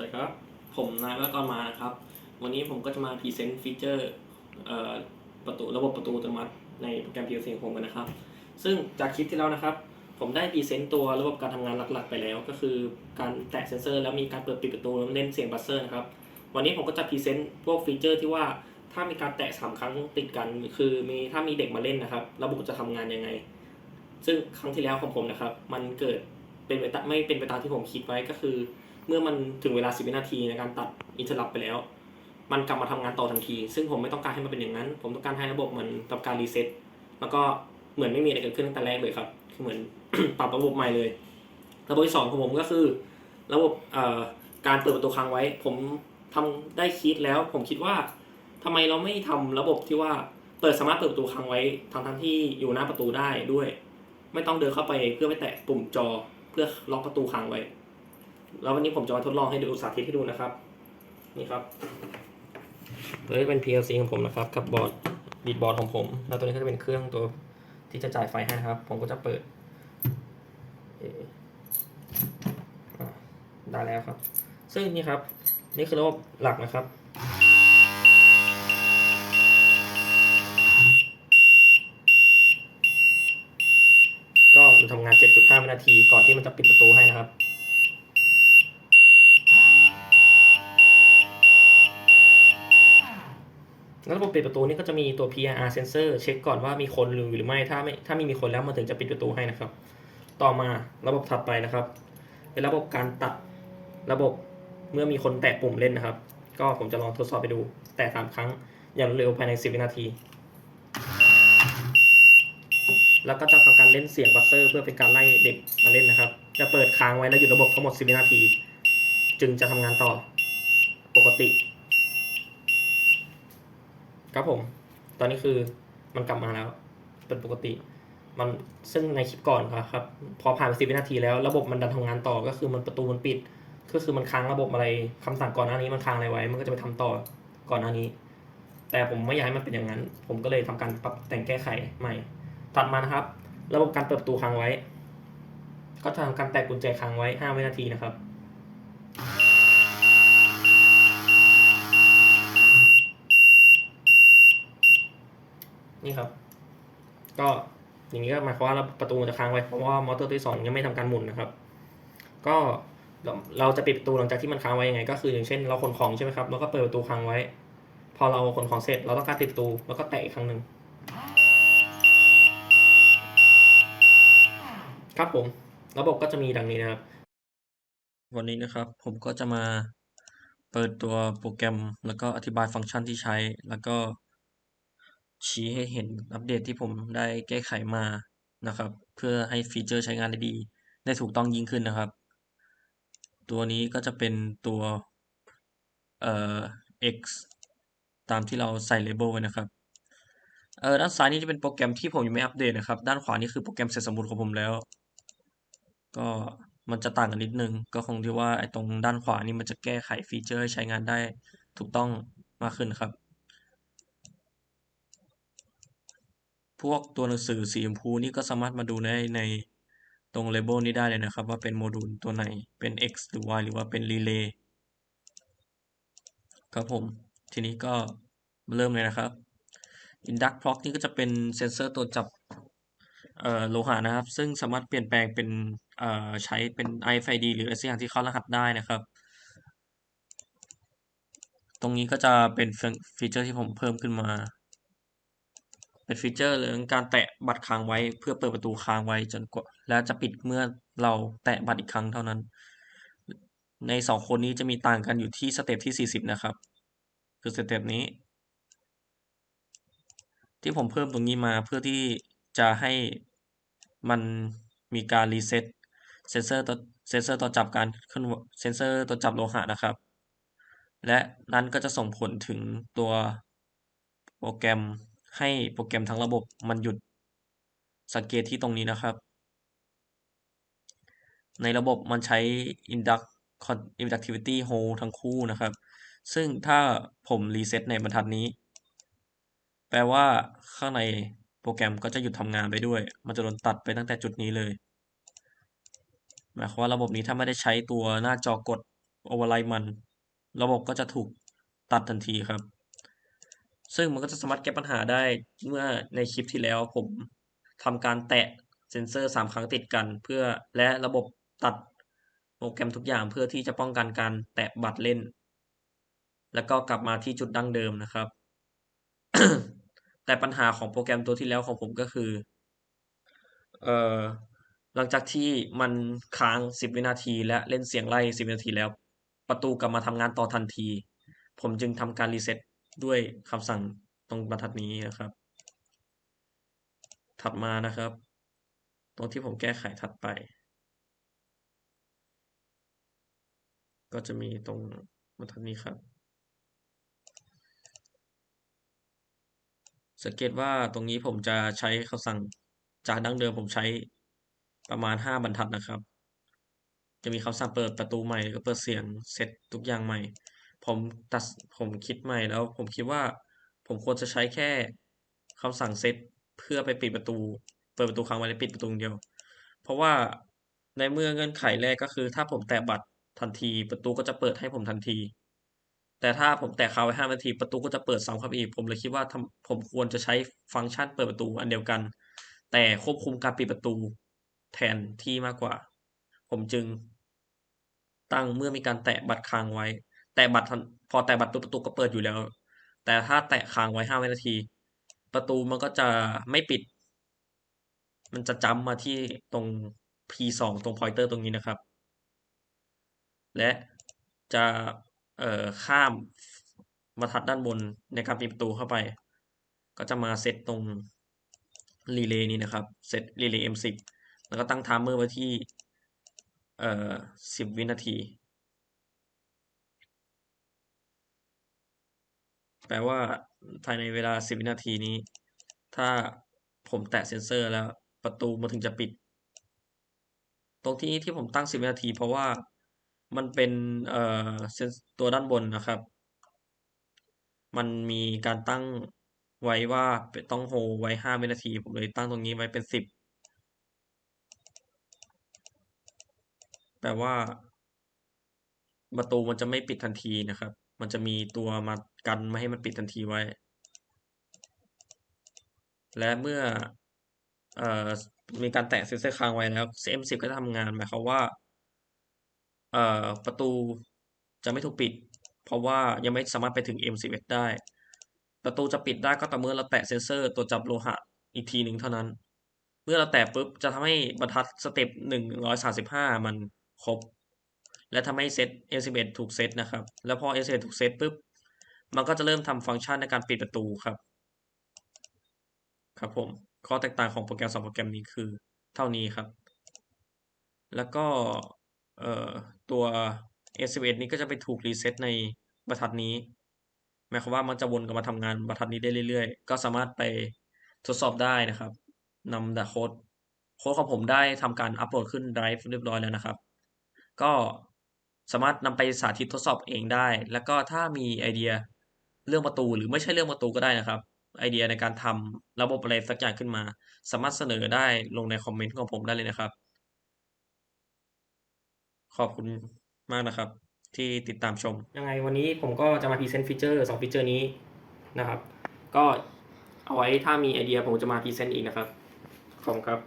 สวัสดีครับ ผมนายวรกรมานะครับ วันนี้ผมก็จะมาพรีเซนต์ฟีเจอร์ประตูระบบประตูอัตโนมัติในโปรแกรม PLC ของผมกันนะครับ ซึ่งจากคลิปที่แล้วนะครับ ผมได้พรีเซนต์ตัวระบบการทำงานหลักๆ ไปแล้ว ก็คือการแตะเซนเซอร์แล้วมีการเปิดปิดประตูเล่นเสียงบัสเซอร์นะครับ วันนี้ผมก็จะพรีเซนต์พวกฟีเจอร์ที่ว่าถ้ามีการแตะสามครั้งติดกัน คือมีถ้ามีเด็กมาเล่นนะครับ ระบบจะทำงานยังไง ซึ่งครั้งที่แล้วของผมนะครับ มันเกิดเป็นไปตามไม่เป็นไปตามที่ผมคิดไว้ก็คือ เมื่อมันถึงเวลา 10 วินาทีในการตัดอินเทอร์ลับไปแล้ว มันกลับมาทำงานต่อทันที ซึ่งผมไม่ต้องการให้มันเป็นอย่างนั้น ผมต้องการให้ระบบมันทำการรีเซ็ตแล้วก็เหมือนไม่มีอะไรเกิดขึ้นตั้งแต่แรกเลยครับคือเหมือนปรับระบบใหม่เลย ระบบที่สองของผมก็คือ ระบบเอ่อการเปิดประตูค้างไว้ ผมทำได้คิดแล้ว ผมคิดว่าทำไมเราไม่ทำระบบที่ว่าเปิดสามารถเปิดประตูค้างไว้ทั้งทั้งที่อยู่หน้าประตูได้ด้วย ไม่ต้องเดินเข้าไปเพื่อไปแตะปุ่มจอเพื่อล็อกประตูค้างไว้ แล้ววันนี้ผมจะมาทดลองให้ดูสาธิตให้ดูนะครับ นี่ครับตัวนี้เป็น PLC ของผมนะครับ กับบอร์ดบีดบอร์ดของผม แล้วตัวนี้ก็จะเป็นเครื่องตัวที่จะจ่ายไฟให้นะครับ ผมก็จะเปิดได้แล้วครับ ซึ่งนี่ครับ นี่คือระบบหลักนะครับ ก็มันทำงาน 7.5 วินาทีก่อนที่มันจะปิดประตูให้นะครับ แล้ว ระบบปิดประตูนี่ก็จะมีตัว PIR sensor เช็คก่อนว่ามีคนหรือหรือไม่ถ้าไม่ถ้าไม่มีคนแล้วมันถึงจะปิดประตูให้นะครับ ต่อมาระบบถัดไปนะครับ เป็นระบบการตัดระบบเมื่อมีคนแตะปุ่มเล่นนะครับ ก็ผมจะลองทดสอบไปดู แตะสามครั้งอย่างรวดเร็วภายใน 10 วินาที แล้วก็จะทำการเล่นเสียงบัสเซอร์ เพื่อเป็นการไล่เด็กมาเล่นนะครับ จะเปิดค้างไว้แล้วหยุดระบบทั้งหมด 10 วินาที จึงจะทำงานต่อปกติ ครับผม ตอนนี้คือมันกลับมาแล้ว เป็นปกติ มันซึ่งในคลิปก่อนครับ พอผ่านไปสิวินาทีแล้วระบบมันดันทำงานต่อก็คือมันประตูมันปิด ก็คือมันค้างระบบอะไรคำสั่งก่อนหน้านี้มันค้างอะไรไว้ มันก็จะไปทำต่อก่อนหน้านี้ แต่ผมไม่อยากให้มันเป็นอย่างนั้น ผมก็เลยทำการปรับแต่งแก้ไขใหม่ ถัดมานะครับ ระบบการเปิดประตูค้างไว้ ก็ทำการแตะกุญแจค้างไว้ 5 วินาทีนะครับ ครับ ก็อย่างนี้ก็หมายความว่าประตูจะค้างไว้เพราะว่ามอเตอร์ที่สองยังไม่ทำการหมุนนะครับ ก็เราเราจะปิดประตูหลังจากที่มันค้างไว้ยังไง ก็คืออย่างเช่นเราขนของใช่ไหมครับแล้วก็เปิดประตูค้างไว้ พอเราขนของเสร็จเราต้องการปิดประตูแล้วก็แตะอีกครั้งหนึ่งครับผมระบบก็จะมีดังนี้นะครับ วันนี้นะครับผมก็จะมาเปิดตัวโปรแกรม แล้วก็อธิบายฟังก์ชันที่ใช้แล้วก็ ชี้ให้เห็นอัปเดตที่ผมได้แก้ไขมานะครับ เพื่อให้ฟีเจอร์ใช้งานได้ดี ได้ถูกต้องยิ่งขึ้นนะครับ ตัวนี้ก็จะเป็นตัวเอ่อ x ตามที่เราใส่ label ไว้นะครับเออด้านซ้ายนี่จะเป็นโปรแกรมที่ผมยังไม่อัปเดตนะครับ ด้านขวานี่คือโปรแกรมเสร็จสมบูรณ์ของผมแล้ว ก็มันจะต่างกันนิดนึง ก็คงที่ว่าไอ้ตรงด้านขวานี่มันจะแก้ไขฟีเจอร์ให้ใช้งานได้ถูกต้องมากขึ้นครับ พวกตัวหนังสือสีชมพูนี่ก็สามารถมาดูได้ในตรง label นี้ได้เลยนะครับ ว่าเป็นโมดูลตัวไหนเป็น x หรือ y หรือว่าเป็น relay ครับผม ทีนี้ก็เริ่มเลยนะครับ induct clock นี่ก็จะเป็นเซนเซอร์ตัวจับโลหะนะครับ ซึ่งสามารถเปลี่ยนแปลงเป็นใช้เป็น RFID หรืออะไรสักอย่างที่เข้ารหัสได้นะครับ ตรงนี้ก็จะเป็นฟีเจอร์ที่ผมเพิ่มขึ้นมา เป็นฟีเจอร์เรื่องการแตะบัตรค้างไว้เพื่อเปิดประตูค้างไว้จนกว่าแล้วจะปิดเมื่อเราแตะบัตรอีกครั้งเท่านั้น ในสองคนนี้จะมีต่างกันอยู่ที่สเต็ปที่ 40 นะครับ คือสเต็ปนี้ ที่ผมเพิ่มตรงนี้มาเพื่อที่จะให้มันมีการรีเซ็ตเซนเซอร์ตัวเซนเซอร์ตัวจับการเคลื่อนเซนเซอร์ตัวจับโลหะนะครับ และนั้นก็จะส่งผลถึงตัวโปรแกรม ให้โปรแกรมทั้งระบบมันหยุด สังเกตที่ตรงนี้นะครับ ในระบบมันใช้ induct inductivity hold ทั้งคู่นะครับ ซึ่งถ้าผมรีเซ็ตในบรรทัดนี้ แปลว่าข้างในโปรแกรมก็จะหยุดทำงานไปด้วย มันจะโดนตัดไปตั้งแต่จุดนี้เลย หมายความว่าระบบนี้ถ้าไม่ได้ใช้ตัวหน้าจอกดโอเวอร์ไ e มัน ระบบก็จะถูกตัดทันทีครับ ซึ่งมันก็จะสามารถแก้ปัญหาได้เมื่อในคลิปที่แล้วผมทำการแตะเซนเซอร์ 3 ครั้งติดกัน เพื่อและระบบตัดโปรแกรมทุกอย่างเพื่อที่จะป้องกันการแตะบัตรเล่น แล้วก็กลับมาที่จุดดั้งเดิมนะครับ แต่ปัญหาของโปรแกรมตัวที่แล้วของผมก็คือ เอ่อ หลังจากที่มันค้าง 10 วินาที และเล่นเสียงไล่ 10 วินาทีแล้ว ประตูกลับมาทำงานต่อทันที ผมจึงทำการรีเซ็ต ด้วยคำสั่งตรงบรรทัดนี้นะครับ ถัดมานะครับ ตรงที่ผมแก้ไขถัดไป ก็จะมีตรงบรรทัดนี้ครับ สังเกตว่าตรงนี้ผมจะใช้คำสั่งจากดั้งเดิมผมใช้ประมาณ 5 บรรทัดนะครับ จะมีคำสั่งเปิดประตูใหม่ก็เปิดเสียงเซตทุกอย่างใหม่ ผมตัดผมคิดใหม่แล้ว ผมคิดว่า ผมควรจะใช้แค่คำสั่งเซตเพื่อไปปิดประตู เปิดประตูครั้งไว้และปิดประตูเดียว เพราะว่าในเมื่อเงื่อนไขแรกก็คือ ถ้าผมแตะบัตรทันทีประตูก็จะเปิดให้ผมทันที แต่ถ้าผมแตะค้าไว้5นาทีประตูก็จะเปิดซ้ำครับอีก ผมเลยคิดว่าผมควรจะใช้ฟังก์ชันเปิดประตูอันเดียวกัน แต่ควบคุมการปิดประตูแทนที่มากกว่า ผมจึงตั้งเมื่อมีการแตะบัตรค้างไว้ แตะบัตรพอแตะบัตรปุ๊บประตูก็เปิดอยู่แล้ว แต่ถ้าแตะค้างไว้5วินาที ประตูมันก็จะไม่ปิด มันจะจัมาที่ตรง P2 ตรง pointer ตรงนี้นะครับ และจะเอ่อข้ามบรรทัดด้านบนในการปิดประตูเข้าไป ก็จะมาเซตตรงรีเลย์นี้นะครับ เซตรีเลย์ M10 แล้วก็ตั้งไทม์เมอร์ไว้ที่เอ่อ10 วินาที แปลว่าภายในเวลา 10 วินาทีนี้ ถ้าผมแตะเซ็นเซอร์แล้วประตูมันถึงจะปิด ตรงที่ที่ผมตั้ง 10 วินาที เพราะว่ามันเป็นเอ่อตัวด้านบนนะครับ มันมีการตั้งไว้ว่าต้องโฮไว้ 5 วินาที ผมเลยตั้งตรงนี้ไว้เป็น 10 แปลว่าประตูมันจะไม่ปิดทันทีนะครับ มันจะมีตัวมากันไม่ให้มันปิดทันทีไว้ และเมื่ออมีการแตะเซ็นเซอร์ค้างไว้แล้ว M10 ก็จะทำงานหมายความว่าประตูจะไม่ถูกปิด เพราะว่ายังไม่สามารถไปถึง M11 ได้ ประตูจะปิดได้ก็ต่อเมื่อเราแตะเซ็นเซอร์ตัวจับโลหะอีกทีหนึ่งเท่านั้น เมื่อเราแตะปุ๊บจะทำให้บรรทัดสเต็ป135 มันครบ และทำให้เซต M11 ถูกเซตนะครับ แล้วพอ M11 ถูกเซตปุ๊บ มันก็จะเริ่มทำฟังก์ชันในการปิดประตูครับ ครับผม ข้อแตกต่างของโปรแกรม 2 โปรแกรมนี้คือเท่านี้ครับ แล้วก็เอ่อตัว M11 นี้ก็จะไปถูกรีเซตในบรรทัดนี้ หมายความว่ามันจะวนกลับมาทำงานบรรทัดนี้ได้เรื่อยๆ ก็สามารถไปทดสอบได้นะครับนำดาโค้ดโค้ดของผมได้ทำการอัปโหลดขึ้น Drive เรียบร้อยแล้วนะครับ ก็ สามารถนำไปสาธิตทดสอบเองได้ แล้วก็ถ้ามีไอเดียเรื่องประตูหรือไม่ใช่เรื่องประตูก็ได้นะครับ ไอเดียในการทำระบบอะไรสักอย่างขึ้นมา สามารถเสนอได้ลงในคอมเมนต์ของผมได้เลยนะครับ ขอบคุณมากนะครับ ที่ติดตามชม ยังไงวันนี้ผมก็จะมาพรีเซนต์ฟีเจอร์สองฟีเจอร์นี้นะครับ ก็เอาไว้ถ้ามีไอเดียผมจะมาพรีเซนต์อีกนะครับ ขอบคุณครับ